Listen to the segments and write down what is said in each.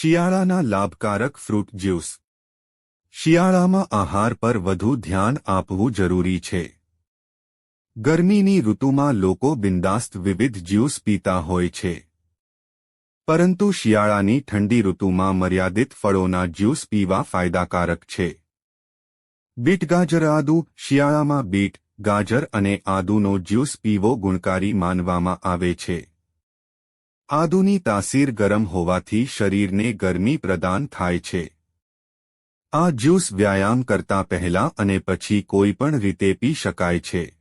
શિયાળાના લાભકારક fruit juice. શિયાળામાં આહાર પર વધુ ધ્યાન આપવું જરૂરી છે. ગરમીની ઋતુમાં લોકો બિંદાસ્ત વિવિધ જ્યુસ પીતા હોય છે. પરંતુ શિયાળાની ઠંડી ઋતુમાં મર્યાદિત ફળોના જ્યુસ પીવા ફાયદાકારક છે. બીટ ગાજર આદુ શિયાળામાં બીટ, ગાજર અને આદુનો જ્યુસ પીવો ગુણકારી માનવામાં આવે છે. આદુની તાસીર ગરમ હોવાથી શરીરને ગરમી પ્રદાન થાય છે. આ જ્યુસ વ્યાયામ કરતા પહેલા અને પછી કોઈપણ રીતે પી શકાય છે.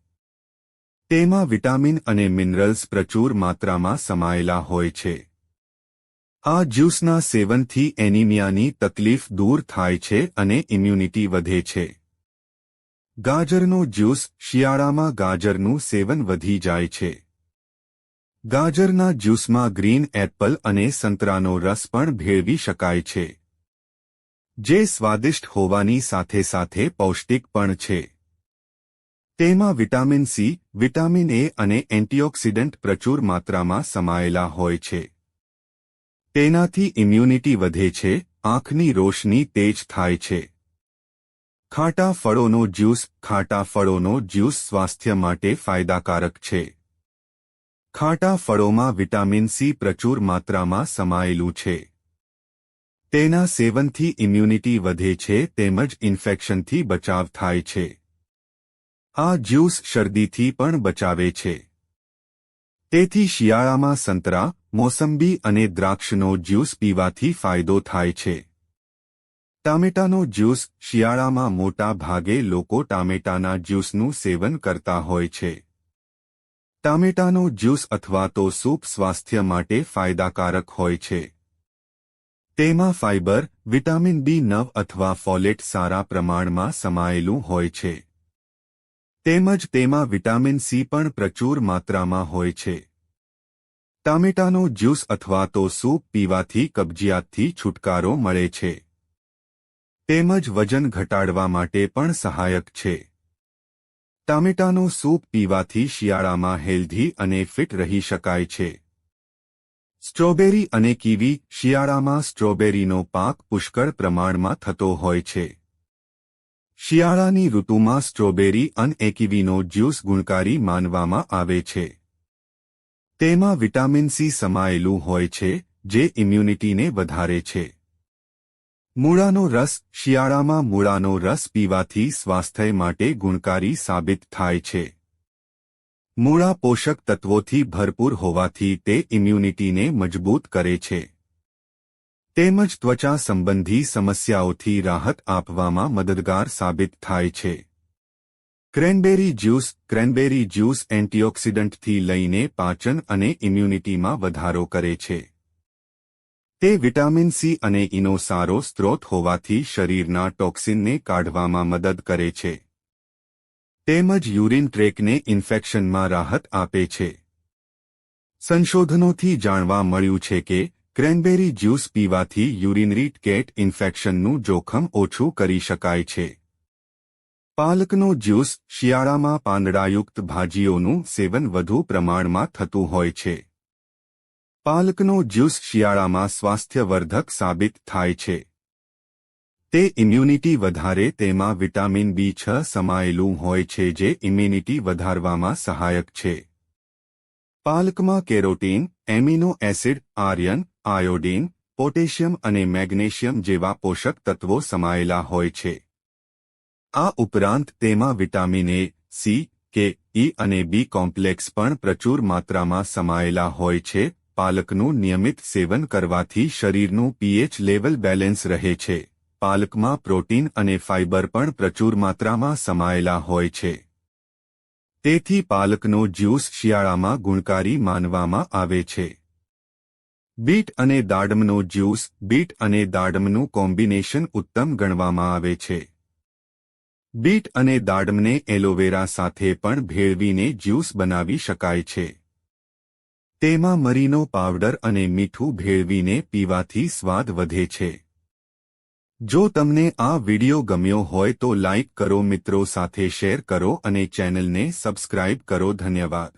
તેમાં વિટામિન અને મિનરલ્સ પ્રચુર માત્રામાં સમાયેલા હોય છે. આ જ્યુસના સેવનથી એનિમિયાની તકલીફ દૂર થાય છે અને ઇમ્યુનિટી વધે છે. ગાજરનો જ્યુસ શિયાળામાં ગાજરનું સેવન વધી જાય છે. ગાજરના જ્યુસમાં ગ્રીન એપલ અને સંતરાનો રસ પણ ભેળવી શકાય છે. જે સ્વાદિષ્ટ હોવાની સાથે સાથે પૌષ્ટિક પણ છે. તેમાં વિટામિન સી, વિટામિન એ અને એન્ટીઓક્સિડન્ટ પ્રચુર માત્રામાં સમાયેલા હોય છે. તેનાથી ઇમ્યુનિટી વધે છે, આંખની રોશની તેજ થાય છે. ખાટા ફળોનો જ્યુસ ખાટા ફળોનો જ્યુસ સ્વાસ્થ્ય માટે ફાયદાકારક છે. ખાટા ફળોમાં વિટામિન સી પ્રચુર માત્રામાં સમાયેલું છે. તેના સેવનથી ઇમ્યુનિટી વધે છે તેમજ ઇન્ફેક્શનથી બચાવ થાય છે. આ જ્યુસ શરદીથી પણ બચાવે છે. તેથી શિયાળામાં સંતરા, મોસંબી અને દ્રાક્ષનો જ્યુસ પીવાથી ફાયદો થાય છે. ટામેટાનો જ્યુસ શિયાળામાં મોટા ભાગે લોકો ટામેટાના જ્યુસનું સેવન કરતા હોય છે. ટામેટાનો જ્યુસ અથવા તો સૂપ સ્વાસ્થ્ય માટે ફાયદાકારક હોય છે. તેમાં ફાઇબર વિટામિન બી નવ અથવા ફોલેટ સારા પ્રમાણમાં સમાયેલું હોય છે. તેમજ તેમાં વિટામિન સી પણ પ્રચુર માત્રામાં હોય છે. ટામેટાનો જ્યુસ અથવા તો સૂપ પીવાથી કબજિયાતથી છુટકારો મળે છે. તેમજ વજન ઘટાડવા માટે પણ સહાયક છે. ટામેટાનો સૂપ પીવાથી શિયાળામાં હેલ્ધી અને ફિટ રહી શકાય છે. સ્ટ્રોબેરી અને કીવી શિયાળામાં સ્ટ્રોબેરીનો પાક પુષ્કળ પ્રમાણમાં થતો હોય છે. શિયાળાની ઋતુમાં સ્ટ્રોબેરી અને કીવીનો જ્યુસ ગુણકારી માનવામાં આવે છે. તેમાં વિટામિન સી સમાયેલું હોય છે, જે ઇમ્યુનિટીને વધારે છે. મૂળાનો રસ શિયાળામાં મૂળાનો રસ પીવાથી સ્વાસ્થ્ય માટે ગુણકારી સાબિત થાય છે. મૂળા પોષક તત્વોથી ભરપૂર હોવાથી તે ઇમ્યુનિટીને મજબૂત કરે છે. તેમજ ત્વચા સંબંધી સમસ્યાઓથી રાહત આપવામાં મદદગાર સાબિત થાય છે. ક્રેનબેરી જ્યુસ ક્રેનબેરી જ્યુસ એન્ટીઓક્સિડન્ટથી લઈને પાચન અને ઇમ્યુનિટીમાં વધારો કરે છે. તે વિટામિન સી અને ઇનો સારો સ્ત્રોત હોવાથી શરીરના ટોક્સિનને કાઢવામાં મદદ કરે છે. તેમજ યુરિન ટ્રેકને ઇન્ફેક્શનમાં રાહત આપે છે. સંશોધનોથી જાણવા મળ્યું છે કે ક્રેનબેરી જ્યુસ પીવાથી યુરિનરી કેટ ઇન્ફેક્શનનું જોખમ ઓછું કરી શકાય છે. પાલકનો જ્યુસ શિયાળામાં પાંદડાયુક્ત ભાજીઓનું સેવન વધુ પ્રમાણમાં થતું હોય છે. પાલકનો જ્યુસ શિયાળામાં સ્વાસ્થ્યવર્ધક સાબિત થાય છે. તે ઇમ્યુનિટી વધારે તેમાં વિટામિન બી છ સમાયેલું હોય છે જે ઇમ્યુનિટી વધારવામાં સહાયક છે. પાલકમાં carotene, amino acid iron iodine, potassium અને મેગ્નેશિયમ જેવા પોષક તત્વો સમાયેલા હોય છે. આ ઉપરાંત તેમાં વિટામિન એ સી કે ઈ અને બી કોમ્પ્લેક્સ પણ પ્રચુર માત્રામાં સમાયેલા હોય છે પાલકનું નિયમિત સેવન કરવાથી શરીરનું પીએચ લેવલ બેલેન્સ રહે છે. પાલકમાં પ્રોટીન અને ફાઇબર પણ પ્રચુર માત્રામાં સમાયેલા હોય છે. તેથી પાલકનો જ્યુસ શિયાળામાં ગુણકારી માનવામાં આવે છે. બીટ અને દાડમનો જ્યુસ, બીટ અને દાડમનું કોમ્બિનેશન ઉત્તમ ગણવામાં આવે છે. બીટ અને દાડમને એલોવેરા સાથે પણ ભેળવીને જ્યુસ બનાવી શકાય છે. તેમાં મરીનો પાવડર અને મીઠું ભેળવીને પીવાથી સ્વાદ વધે છે. જો તમને આ વિડિયો ગમ્યો હોય તો લાઇક કરો, મિત્રો સાથે શેર કરો અને ચેનલને સબસ્ક્રાઇબ કરો. ધન્યવાદ.